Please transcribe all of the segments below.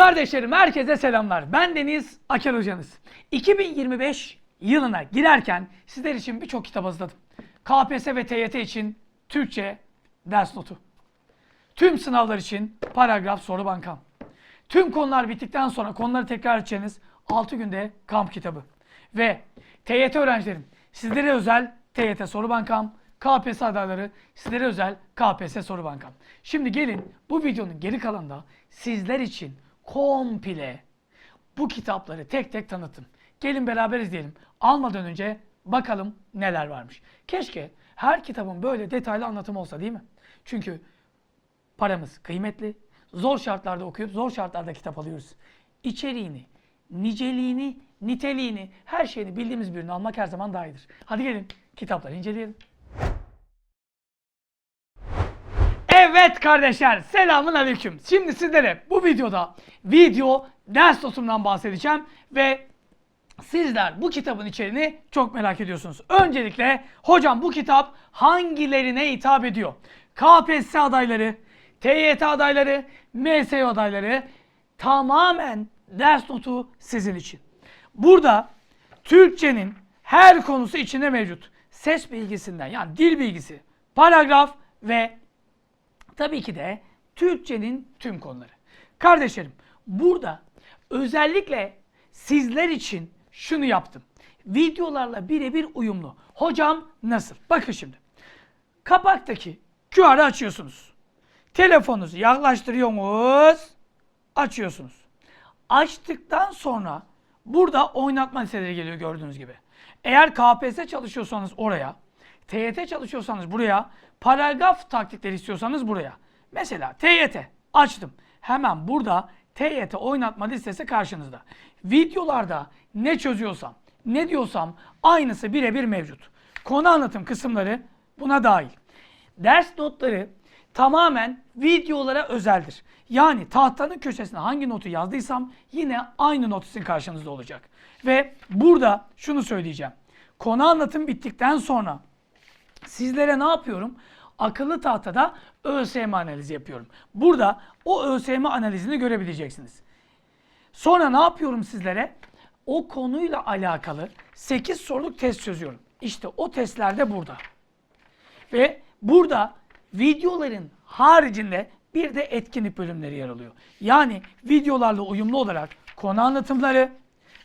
Kardeşlerim herkese selamlar. Ben Deniz Aker hocanız. 2025 yılına girerken sizler için birçok kitap hazırladım. KPSS ve TYT için Türkçe ders notu. Tüm sınavlar için paragraf soru bankam. Tüm konular bittikten sonra konuları tekrar edeceğiniz 6 günde kamp kitabı. Ve TYT öğrencilerim sizlere özel TYT soru bankam, KPSS adayları sizlere özel KPSS soru bankam. Şimdi gelin bu videonun geri kalanında sizler için komple bu kitapları tek tek tanıtın. Gelin beraber izleyelim. Almadan önce bakalım neler varmış. Keşke her kitabın böyle detaylı anlatımı olsa değil mi? Çünkü paramız kıymetli. Zor şartlarda okuyup zor şartlarda kitap alıyoruz. İçeriğini, niceliğini, niteliğini, her şeyini bildiğimiz birini almak her zaman daha iyidir. Hadi gelin kitapları inceleyelim. Evet kardeşler selamun aleyküm. Şimdi sizlere bu videoda video ders notumdan bahsedeceğim ve sizler bu kitabın içeriğini çok merak ediyorsunuz. Öncelikle hocam bu kitap hangilerine hitap ediyor? KPSS adayları, TYT adayları, MSU adayları tamamen ders notu sizin için. Burada Türkçenin her konusu içinde mevcut. Ses bilgisinden yani dil bilgisi, paragraf ve tabii ki de Türkçenin tüm konuları. Kardeşlerim burada özellikle sizler için şunu yaptım. Videolarla birebir uyumlu. Hocam nasıl? Bakın şimdi. Kapaktaki QR'ı açıyorsunuz. Telefonunuzu yaklaştırıyorsunuz. Açıyorsunuz. Açtıktan sonra burada oynatma listeleri geliyor gördüğünüz gibi. Eğer KPSS çalışıyorsanız oraya, TYT çalışıyorsanız buraya, paragraf taktikleri istiyorsanız buraya. Mesela TYT açtım. Hemen burada TYT oynatma listesi karşınızda. Videolarda ne çözüyorsam, ne diyorsam aynısı birebir mevcut. Konu anlatım kısımları buna dahil. Ders notları tamamen videolara özeldir. Yani tahtanın köşesine hangi notu yazdıysam yine aynı not sizin karşınızda olacak. Ve burada şunu söyleyeceğim. Konu anlatım bittikten sonra sizlere ne yapıyorum? Akıllı tahtada ÖSYM analizi yapıyorum. Burada o ÖSYM analizini görebileceksiniz. Sonra ne yapıyorum sizlere? O konuyla alakalı 8 soruluk test çözüyorum. İşte o testler de burada. Ve burada videoların haricinde bir de etkinlik bölümleri yer alıyor. Yani videolarla uyumlu olarak konu anlatımları,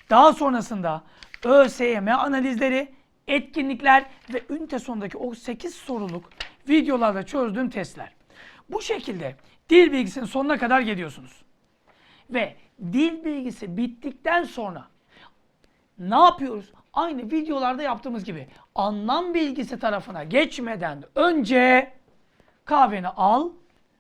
daha sonrasında ÖSYM analizleri, etkinlikler ve ünite sonundaki o 8 soruluk videolarda çözdüğüm testler. Bu şekilde dil bilgisinin sonuna kadar geliyorsunuz. Ve dil bilgisi bittikten sonra ne yapıyoruz? Aynı videolarda yaptığımız gibi anlam bilgisi tarafına geçmeden önce kahveni al.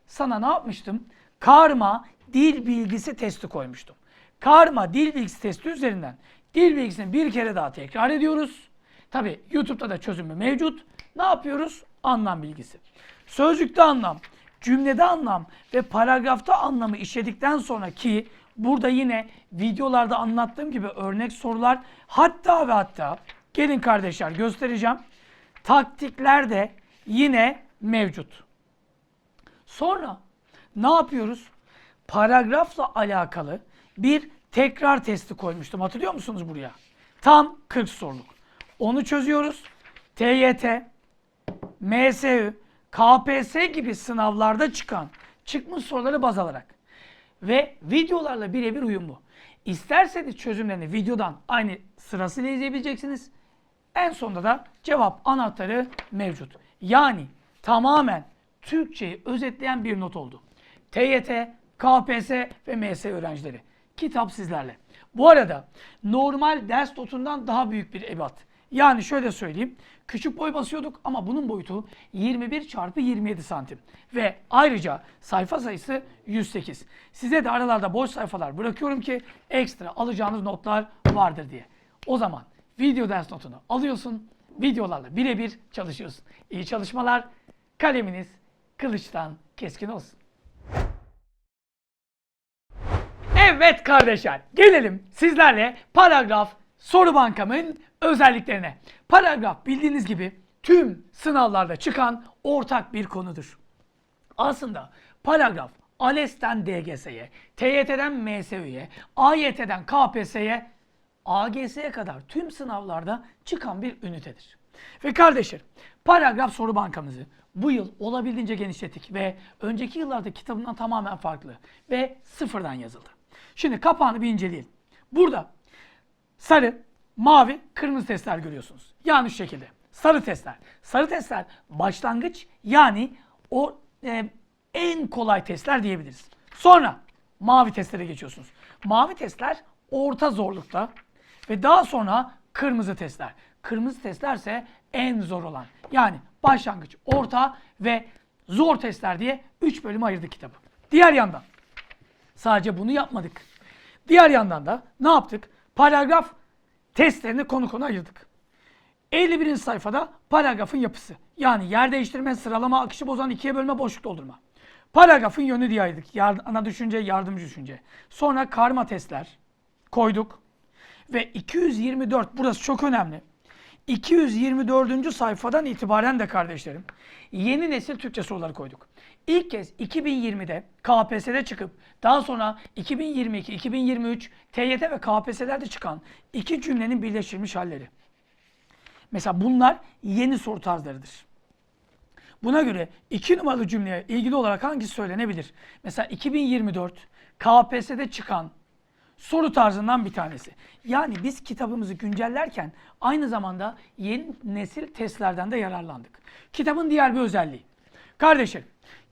Sana ne yapmıştım? Karma dil bilgisi testi koymuştum. Karma dil bilgisi testi üzerinden dil bilgisini bir kere daha tekrar ediyoruz. Tabi YouTube'da da çözümü mevcut. Ne yapıyoruz? Anlam bilgisi. Sözcükte anlam, cümlede anlam ve paragrafta anlamı işledikten sonra ki burada yine videolarda anlattığım gibi örnek sorular hatta ve hatta gelin kardeşler göstereceğim. Taktikler de yine mevcut. Sonra ne yapıyoruz? Paragrafla alakalı bir tekrar testi koymuştum. Hatırlıyor musunuz buraya? Tam 40 soruluk. Onu çözüyoruz. TYT, MSÜ, KPSS gibi sınavlarda çıkan çıkmış soruları baz alarak ve videolarla birebir uyumlu. İsterseniz çözümlerini videodan aynı sırasıyla izleyebileceksiniz. En sonunda da cevap anahtarı mevcut. Yani tamamen Türkçeyi özetleyen bir not oldu. TYT, KPSS ve MS öğrencileri. Kitap sizlerle. Bu arada normal ders notundan daha büyük bir ebat. Yani şöyle söyleyeyim. Küçük boy basıyorduk ama bunun boyutu 21 çarpı 27 santim. Ve ayrıca sayfa sayısı 108. Size de aralarda boş sayfalar bırakıyorum ki ekstra alacağınız notlar vardır diye. O zaman video ders notunu alıyorsun. Videolarla birebir çalışıyorsun. İyi çalışmalar. Kaleminiz kılıçtan keskin olsun. Evet kardeşler, gelelim sizlerle paragraf soru bankamın özelliklerine. Paragraf bildiğiniz gibi tüm sınavlarda çıkan ortak bir konudur. Aslında paragraf ALES'ten DGS'ye, TYT'den MSÜ'ye, AYT'den KPSS'ye, AGS'ye kadar tüm sınavlarda çıkan bir ünitedir. Ve kardeşler, paragraf soru bankamızı bu yıl olabildiğince genişlettik ve önceki yıllarda kitabından tamamen farklı ve sıfırdan yazıldı. Şimdi kapağını bir inceleyelim. Burada sarı, mavi, kırmızı testler görüyorsunuz. Yani şu şekilde. Sarı testler. Sarı testler başlangıç yani o e, en kolay testler diyebiliriz. Sonra mavi testlere geçiyorsunuz. Mavi testler orta zorlukta ve daha sonra kırmızı testler. Kırmızı testler ise en zor olan. Yani başlangıç, orta ve zor testler diye 3 bölüme ayırdık kitabı. Diğer yandan sadece bunu yapmadık. Diğer yandan da ne yaptık? Paragraf testlerini konu konu ayırdık. 51. sayfada paragrafın yapısı. Yani yer değiştirme, sıralama, akışı bozan, ikiye bölme, boşluk doldurma. Paragrafın yönü diye ayırdık. Yard- ana düşünce, yardımcı düşünce. Sonra karma testler koyduk. Ve 224, burası çok önemli. 224. sayfadan itibaren de kardeşlerim yeni nesil Türkçe soruları koyduk. İlk kez 2020'de KPSS'de çıkıp daha sonra 2022, 2023 TYT ve KPSS'lerde çıkan iki cümlenin birleştirilmiş halleri. Mesela bunlar yeni soru tarzlarıdır. Buna göre iki numaralı cümleye ilgili olarak hangisi söylenebilir? Mesela 2024 KPSS'de çıkan soru tarzından bir tanesi. Yani biz kitabımızı güncellerken aynı zamanda yeni nesil testlerden de yararlandık. Kitabın diğer bir özelliği. Kardeşim,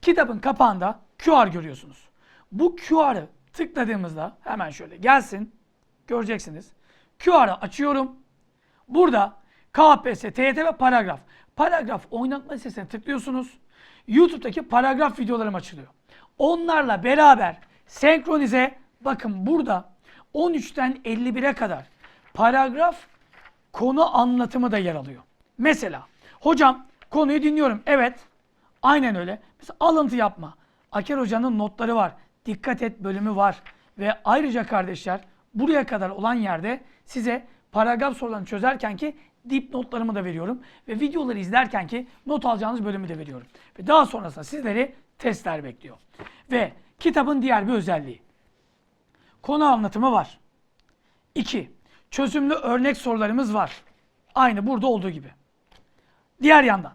kitabın kapağında QR görüyorsunuz. Bu QR'ı tıkladığımızda hemen şöyle gelsin. Göreceksiniz. QR'ı açıyorum. Burada KPSS, TYT ve paragraf. Paragraf oynatma listesine tıklıyorsunuz. YouTube'daki paragraf videolarım açılıyor. Onlarla beraber senkronize bakın burada 13'ten 51'e kadar paragraf konu anlatımı da yer alıyor. Mesela hocam konuyu dinliyorum. Evet. Aynen öyle. Mesela alıntı yapma. Aker hocanın notları var. Dikkat et bölümü var. Ve ayrıca kardeşler buraya kadar olan yerde size paragraf sorularını çözerken ki dipnotlarımı da veriyorum. Ve videoları izlerken ki not alacağınız bölümü de veriyorum. Ve daha sonrasında sizleri testler bekliyor. Ve kitabın diğer bir özelliği. Konu anlatımı var. 2. Çözümlü örnek sorularımız var. Aynı burada olduğu gibi. Diğer yandan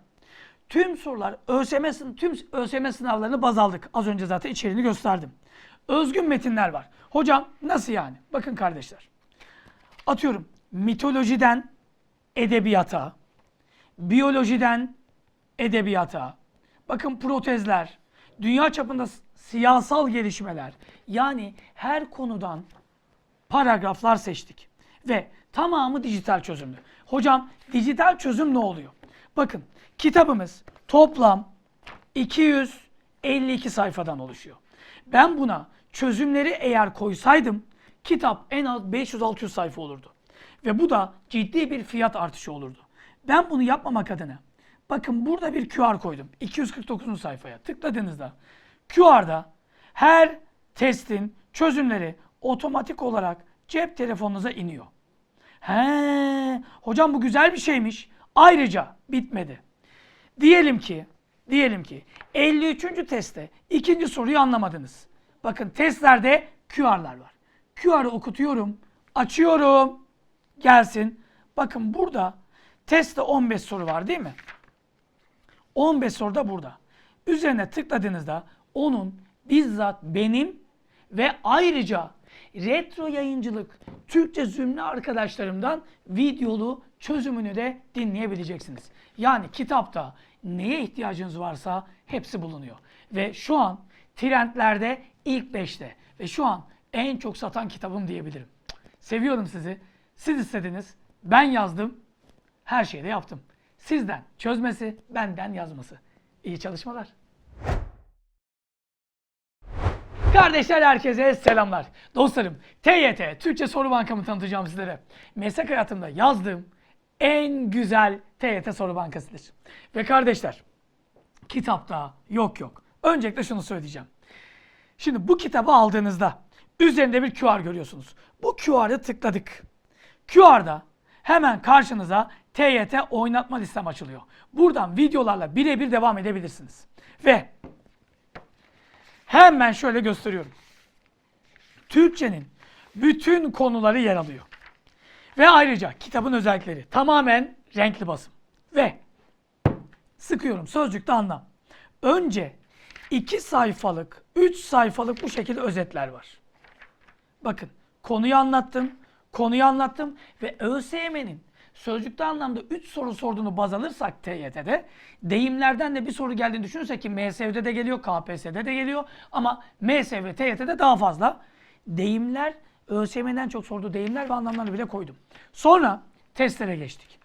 tüm sorular sın- tüm ÖSYM sınavlarını baz aldık. Az önce zaten içeriğini gösterdim. Özgün metinler var. Hocam nasıl yani? Bakın kardeşler. Atıyorum mitolojiden edebiyata, biyolojiden edebiyata, bakın protezler, dünya çapında siyasal gelişmeler, yani her konudan paragraflar seçtik. Ve tamamı dijital çözümlü. Hocam dijital çözüm ne oluyor? Bakın kitabımız toplam 252 sayfadan oluşuyor. Ben buna çözümleri eğer koysaydım kitap en az 500-600 sayfa olurdu. Ve bu da ciddi bir fiyat artışı olurdu. Ben bunu yapmamak adına bakın burada bir QR koydum. 249. sayfaya tıkladığınızda QR'da her testin çözümleri otomatik olarak cep telefonunuza iniyor. He, hocam bu güzel bir şeymiş. Ayrıca bitmedi. Diyelim ki, diyelim ki 53. testte ikinci soruyu anlamadınız. Bakın testlerde QR'lar var. QR'ı okutuyorum, açıyorum, gelsin. Bakın burada testte 15 soru var değil mi? 15 soru da burada. Üzerine tıkladığınızda onun bizzat benim ve ayrıca retro yayıncılık Türkçe zümrü arkadaşlarımdan videolu çözümünü de dinleyebileceksiniz. Yani kitapta neye ihtiyacınız varsa hepsi bulunuyor. Ve şu an trendlerde ilk 5'te ve şu an en çok satan kitabım diyebilirim. Seviyorum sizi. Siz istediniz. Ben yazdım. Her şeyi de yaptım. Sizden çözmesi, benden yazması. İyi çalışmalar. Kardeşler herkese selamlar. Dostlarım TYT Türkçe Soru Bankamı tanıtacağım sizlere. Meslek hayatımda yazdığım en güzel TYT Soru Bankasıdır. Ve kardeşler kitapta yok yok. Öncelikle şunu söyleyeceğim. Şimdi bu kitabı aldığınızda üzerinde bir QR görüyorsunuz. Bu QR'ı tıkladık. QR'da hemen karşınıza TYT oynatma listem açılıyor. Buradan videolarla birebir devam edebilirsiniz. Ve Hemen şöyle gösteriyorum. Türkçenin bütün konuları yer alıyor. Ve ayrıca kitabın özellikleri tamamen renkli basım. Ve sıkıyorum sözcükte anlam. Önce 2 sayfalık, 3 sayfalık bu şekilde özetler var. Bakın konuyu anlattım, konuyu anlattım ve ÖSYM'nin sözcükte anlamda 3 soru sorduğunu baz alırsak TYT'de deyimlerden de bir soru geldiğini düşünürsek ki MSV'de de geliyor, KPSS'de de geliyor ama MSV, TYT'de daha fazla. Deyimler, ÖSYM'den çok sorduğu deyimler ve anlamlarını bile koydum. Sonra testlere geçtik.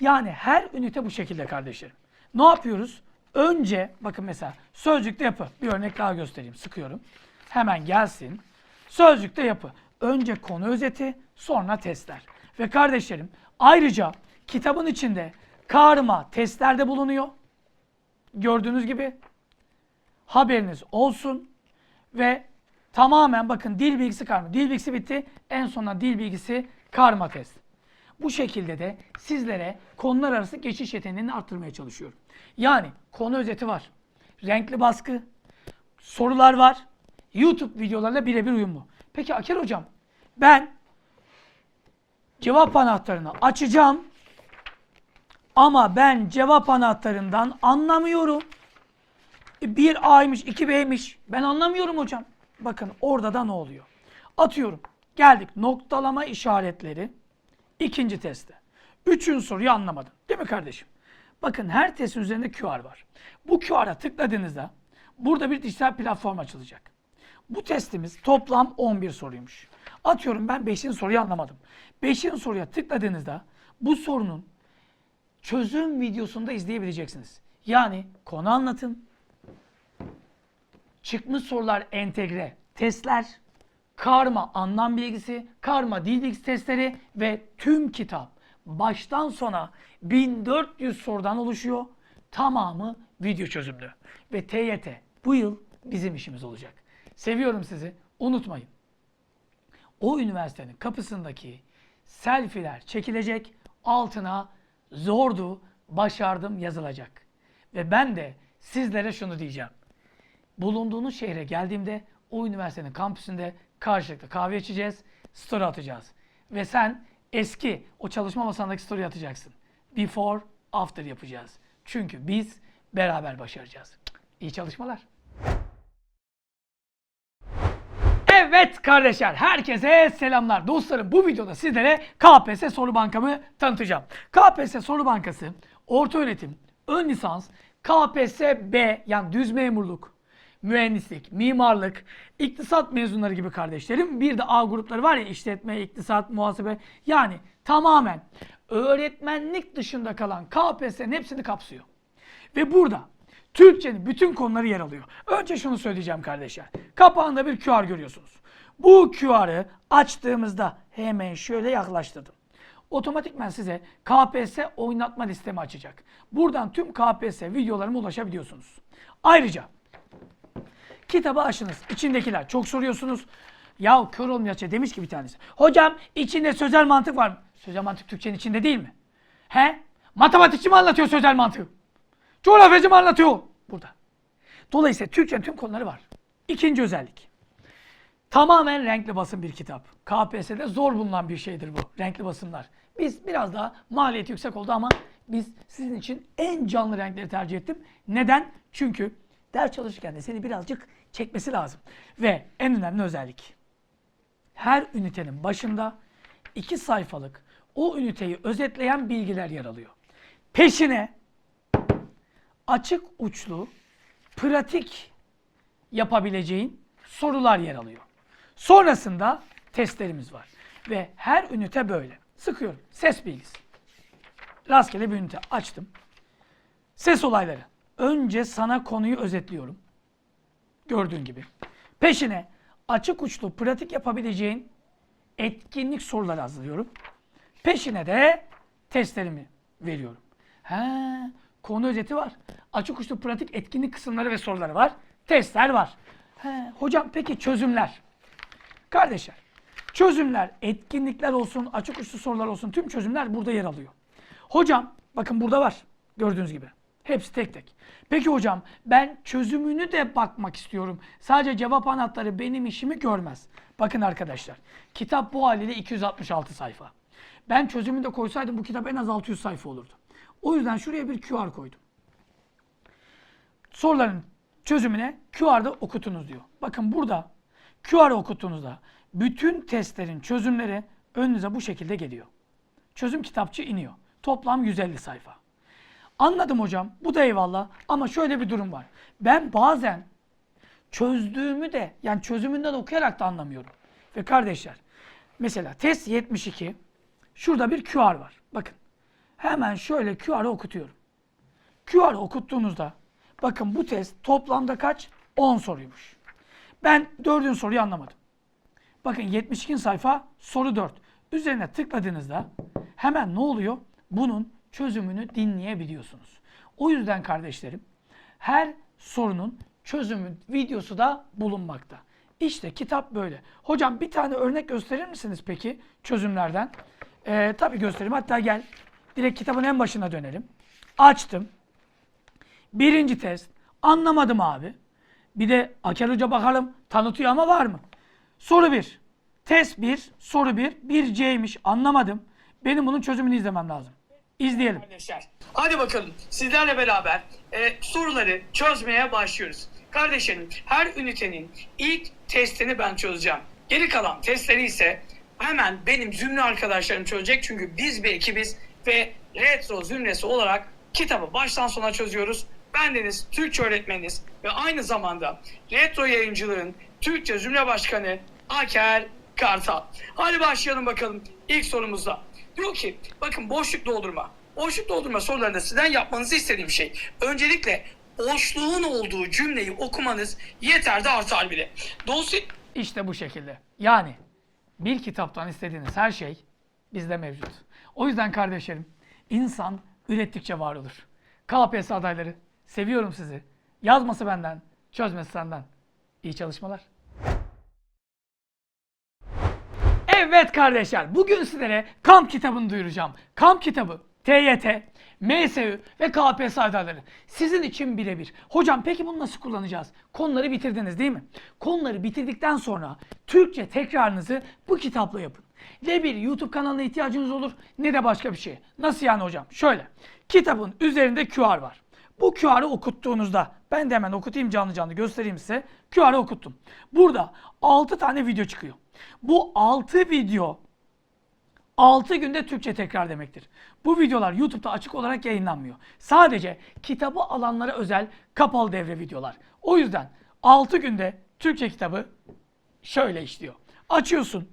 Yani her ünite bu şekilde kardeşlerim. Ne yapıyoruz? Önce bakın mesela sözcükte yapı. Bir örnek daha göstereyim. Sıkıyorum. Hemen gelsin. Sözcükte yapı. Önce konu özeti, sonra testler. Ve kardeşlerim ayrıca kitabın içinde karma testlerde bulunuyor. Gördüğünüz gibi haberiniz olsun ve tamamen bakın dil bilgisi karma. Dil bilgisi bitti. En sonunda dil bilgisi karma test. Bu şekilde de sizlere konular arası geçiş yeteneğini arttırmaya çalışıyorum. Yani konu özeti var. Renkli baskı, sorular var. YouTube videolarla birebir uyumlu. Peki Aker hocam ben cevap anahtarını açacağım ama ben cevap anahtarından anlamıyorum. E, Bir A'ymış, iki B'ymiş. Ben anlamıyorum hocam. Bakın orada da ne oluyor? Atıyorum. Geldik noktalama işaretleri. ikinci testte. Üçüncü soruyu anlamadım. Değil mi kardeşim? Bakın her testin üzerinde QR var. Bu QR'a tıkladığınızda burada bir dijital platform açılacak. Bu testimiz toplam 11 soruymuş. Atıyorum ben 5. soruyu anlamadım. 5. soruya tıkladığınızda bu sorunun çözüm videosunu da izleyebileceksiniz. Yani konu anlatım, çıkmış sorular entegre testler, karma anlam bilgisi, karma dil bilgisi testleri ve tüm kitap baştan sona 1400 sorudan oluşuyor. Tamamı video çözümlü. Ve TYT bu yıl bizim işimiz olacak. Seviyorum sizi. Unutmayın. O üniversitenin kapısındaki selfiler çekilecek. Altına zordu, başardım yazılacak. Ve ben de sizlere şunu diyeceğim bulunduğunuz şehre geldiğimde o üniversitenin kampüsünde karşılıklı kahve içeceğiz, story atacağız. Ve sen eski o çalışma masandaki story atacaksın. Before, after yapacağız. Çünkü biz beraber başaracağız. İyi çalışmalar. Evet kardeşler, herkese selamlar. Dostlarım bu videoda sizlere KPSS soru bankamı tanıtacağım. KPSS soru bankası, orta öğretim, ön lisans, KPSS B yani düz memurluk, mühendislik, mimarlık, iktisat mezunları gibi kardeşlerim. Bir de A grupları var ya işletme, iktisat, muhasebe. Yani tamamen öğretmenlik dışında kalan KPSS'nin hepsini kapsıyor. Ve burada Türkçenin bütün konuları yer alıyor. Önce şunu söyleyeceğim kardeşler. Kapağında bir QR görüyorsunuz. Bu QR'ı açtığımızda hemen şöyle yaklaştırdım. Otomatikmen size KPSS oynatma listemi açacak. Buradan tüm KPSS videolarıma ulaşabiliyorsunuz. Ayrıca kitabı açınız. İçindekiler çok soruyorsunuz. Ya kör olmayacak demiş ki bir tanesi. Hocam içinde sözel mantık var mı? Sözel mantık Türkçenin içinde değil mi? He? Matematikçi mi anlatıyor sözel mantığı? Coğrafyacı mı anlatıyor? Burada. Dolayısıyla Türkçenin tüm konuları var. İkinci özellik. Tamamen renkli basım bir kitap. KPSS'de zor bulunan bir şeydir bu. Renkli basımlar. Biz biraz daha maliyeti yüksek oldu ama biz sizin için en canlı renkleri tercih ettim. Neden? Çünkü ders çalışırken de seni birazcık çekmesi lazım. Ve en önemli özellik. Her ünitenin başında iki sayfalık o üniteyi özetleyen bilgiler yer alıyor. Peşine açık uçlu, pratik yapabileceğin sorular yer alıyor. Sonrasında testlerimiz var. Ve her ünite böyle. Sıkıyorum. Ses bilgisi. Rastgele bir ünite açtım. Ses olayları. Önce sana konuyu özetliyorum. Gördüğün gibi. Peşine açık uçlu pratik yapabileceğin etkinlik soruları hazırlıyorum. Peşine de testlerimi veriyorum. He, konu özeti var. Açık uçlu pratik etkinlik kısımları ve soruları var. Testler var. He, hocam peki çözümler? Kardeşler, çözümler, etkinlikler olsun, açık uçlu sorular olsun tüm çözümler burada yer alıyor. Hocam bakın burada var gördüğünüz gibi. Hepsi tek tek. Peki hocam ben çözümünü de bakmak istiyorum. Sadece cevap anahtarı benim işimi görmez. Bakın arkadaşlar. Kitap bu haliyle 266 sayfa. Ben çözümünü de koysaydım bu kitap en az 600 sayfa olurdu. O yüzden şuraya bir QR koydum. Soruların çözümüne QR'da okutunuz diyor. Bakın burada QR okuttuğunuzda bütün testlerin çözümleri önünüze bu şekilde geliyor. Çözüm kitapçı iniyor. Toplam 150 sayfa. Anladım hocam. Bu da eyvallah. Ama şöyle bir durum var. Ben bazen çözdüğümü de yani çözümünden okuyarak da anlamıyorum. Ve kardeşler mesela test 72 şurada bir QR var. Bakın hemen şöyle QR'ı okutuyorum. QR okuttuğunuzda bakın bu test toplamda kaç? 10 soruymuş. Ben dördüncü soruyu anlamadım. Bakın 72 sayfa soru 4. Üzerine tıkladığınızda hemen ne oluyor? Bunun çözümünü dinleyebiliyorsunuz. O yüzden kardeşlerim her sorunun çözümü videosu da bulunmakta. İşte kitap böyle. Hocam bir tane örnek gösterir misiniz peki çözümlerden? Ee, tabii göstereyim. Hatta gel direkt kitabın en başına dönelim. Açtım. Birinci test. Anlamadım abi. Bir de Aker Hoca bakalım tanıtıyor ama var mı? Soru 1. Test 1, soru 1. 1C'ymiş anlamadım. Benim bunun çözümünü izlemem lazım. İzleyelim. Arkadaşlar hadi bakalım sizlerle beraber e, soruları çözmeye başlıyoruz. Kardeşlerim her ünitenin ilk testini ben çözeceğim. Geri kalan testleri ise hemen benim zümre arkadaşlarım çözecek. Çünkü biz bir ekibiz ve retro zümresi olarak kitabı baştan sona çözüyoruz. Bendeniz Türkçe öğretmeniniz ve aynı zamanda retro yayıncılığın Türkçe zümre başkanı Aker Kartal. Hadi başlayalım bakalım ilk sorumuzla. Diyor ki bakın boşluk doldurma. Boşluk doldurma sorularında sizden yapmanızı istediğim şey öncelikle boşluğun olduğu cümleyi okumanız yeter de artar bile. Dolayısıyla İşte bu şekilde. Yani bir kitaptan istediğiniz her şey bizde mevcut. O yüzden kardeşlerim insan ürettikçe var olur. KPSS adayları seviyorum sizi. Yazması benden, çözmesi senden. İyi çalışmalar. Evet kardeşler, bugün sizlere kamp kitabını duyuracağım. Kamp kitabı, TYT, MSÜ ve KPSS adayları. Sizin için birebir. Hocam peki bunu nasıl kullanacağız? Konuları bitirdiniz değil mi? Konuları bitirdikten sonra Türkçe tekrarınızı bu kitapla yapın. Ne bir YouTube kanalına ihtiyacınız olur ne de başka bir şey. Nasıl yani hocam? Şöyle. Kitabın üzerinde QR var. Bu QR'ı okuttuğunuzda ben de hemen okutayım canlı canlı göstereyim size. QR'ı okuttum. Burada 6 tane video çıkıyor. Bu 6 video 6 günde Türkçe tekrar demektir. Bu videolar YouTube'da açık olarak yayınlanmıyor. Sadece kitabı alanlara özel kapalı devre videolar. O yüzden 6 günde Türkçe kitabı şöyle işliyor. Açıyorsun.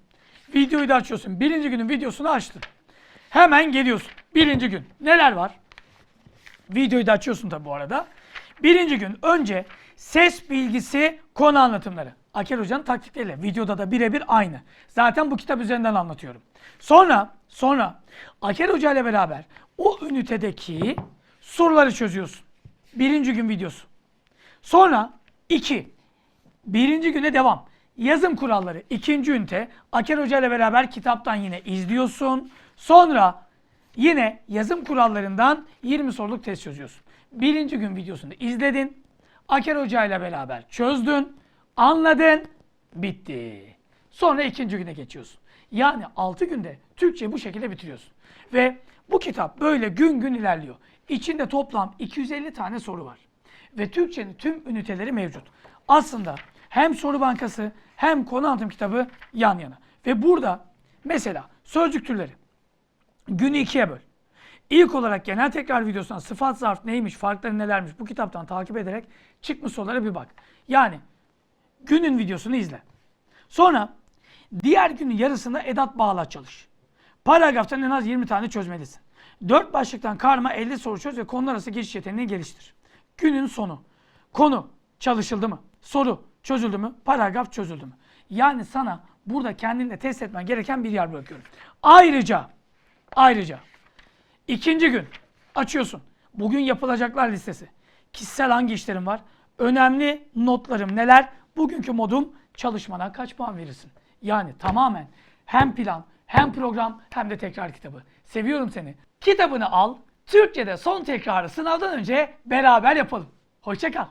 Videoyu da açıyorsun. Birinci günün videosunu açtın. Hemen geliyorsun. Birinci gün. Neler var? Videoyu da açıyorsun tabi bu arada. Birinci gün önce ses bilgisi konu anlatımları. Aker Hoca'nın taktikleriyle. Videoda da birebir aynı. Zaten bu kitap üzerinden anlatıyorum. Sonra, sonra Aker Hoca ile beraber o ünitedeki soruları çözüyorsun. Birinci gün videosu. Sonra iki, birinci güne devam. Yazım kuralları ikinci ünite. Aker Hoca ile beraber kitaptan yine izliyorsun. Sonra yine yazım kurallarından 20 soruluk test çözüyorsun. Birinci gün videosunu izledin. Aker Hoca ile beraber çözdün. Anladın. Bitti. Sonra ikinci güne geçiyorsun. Yani 6 günde Türkçeyi bu şekilde bitiriyorsun. Ve bu kitap böyle gün gün ilerliyor. İçinde toplam 250 tane soru var. Ve Türkçenin tüm üniteleri mevcut. Aslında hem soru bankası hem konu anlatım kitabı yan yana. Ve burada mesela sözcük türleri. Günü ikiye böl. İlk olarak genel tekrar videosuna sıfat zarf neymiş, farkları nelermiş bu kitaptan takip ederek çıkmış sorulara bir bak. Yani günün videosunu izle. Sonra diğer günün yarısında edat bağla çalış. Paragraftan en az 20 tane çözmelisin. 4 başlıktan karma 50 soru çöz ve konular arası geçiş yeteneğini geliştir. Günün sonu. Konu çalışıldı mı? Soru çözüldü mü? Paragraf çözüldü mü? Yani sana burada kendinle test etmen gereken bir yer bırakıyorum. Ayrıca ayrıca ikinci gün açıyorsun. Bugün yapılacaklar listesi. Kişisel hangi işlerim var? Önemli notlarım neler? Bugünkü modum çalışmana kaç puan verirsin? Yani tamamen hem plan, hem program, hem de tekrar kitabı. Seviyorum seni. Kitabını al, Türkçe'de son tekrarı sınavdan önce beraber yapalım. Hoşçakal.